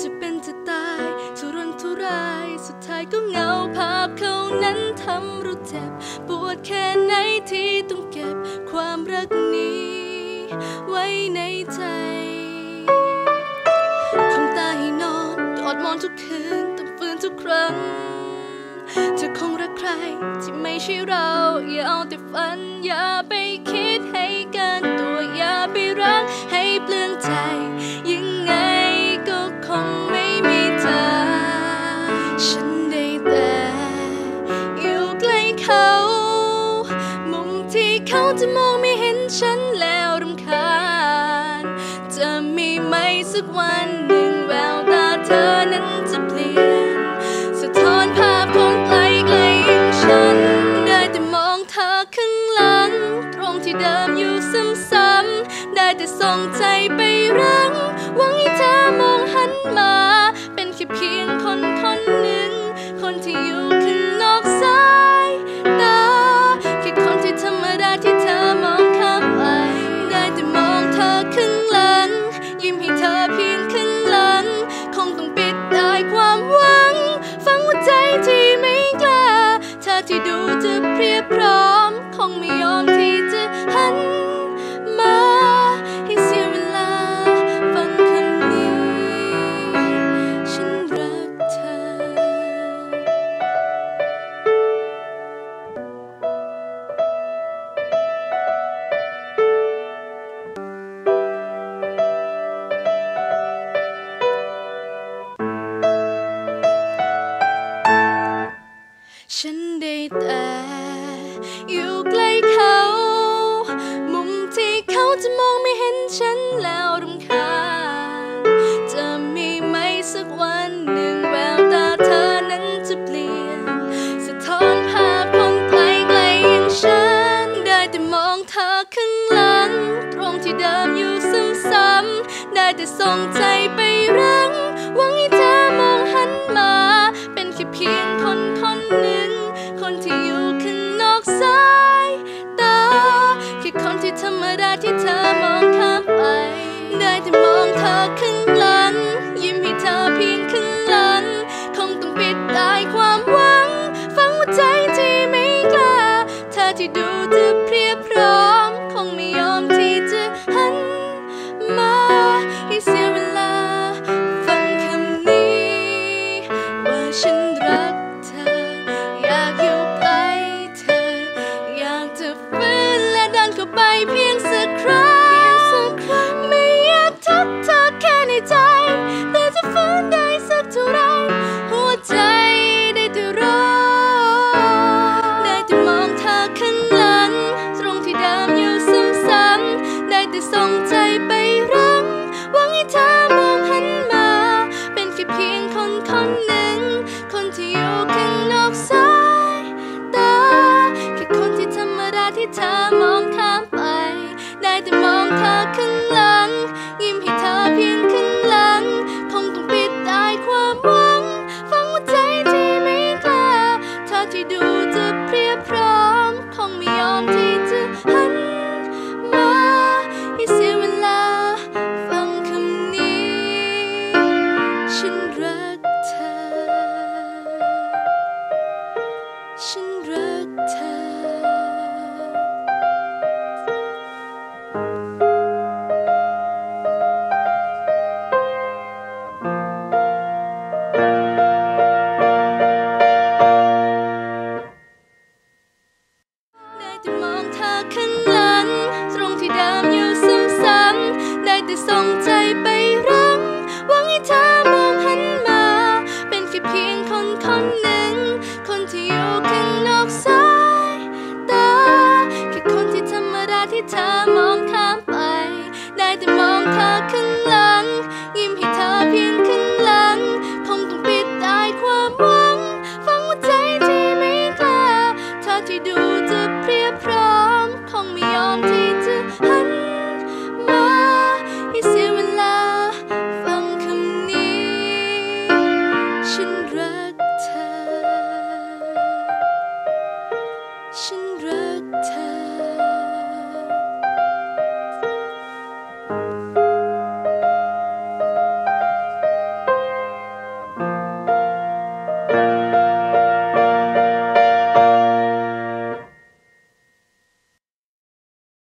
จะเป็นจะตายทุรนทุราย สุดท้ายก็เหงาภาพเขานั้นทำเราเจ็บ ปวดแค่ไหนที่ต้องเก็บความรักนี้ ไว้ในใจคำตาให้นอนกอดมอนทุกคืนต้องฟื้นทุกครั้งเธอคงรักใครที่ไม่ใช่เรา อย่าเอาแต่ฝัน อย่าไปคิดให้กันตัวอย่าไปรักใไหมสักวันหนึ่งแววตาเธอนั้นจะเปลี่ยน สะท้อนภาพของไกลไกลอย่างฉัน ได้แต่มองเธอข้างหลัง ตรงที่เดิมอยู่ซ้ำๆได้แต่ส่งใจไปรังหวังให้เธอมองหันมา เป็นแค่เพียงคน ที่ดูจะเพรียบพร้อมคงไม่ยอมที่จะหัน อข้าง เธอมองข้ามไป ได้แต่มองเธอข้างหลัง ยิ้มให้เธอเพียงข้างหลัง คงต้องปิดตายความหวัง ฟังหัวใจที่ไม่กล้า เธอที่ดูจะเพรียพร้อม คงไม่ยอมที่จะหันมาให้เสียเวลา ฟังคำนี้ ฉัน can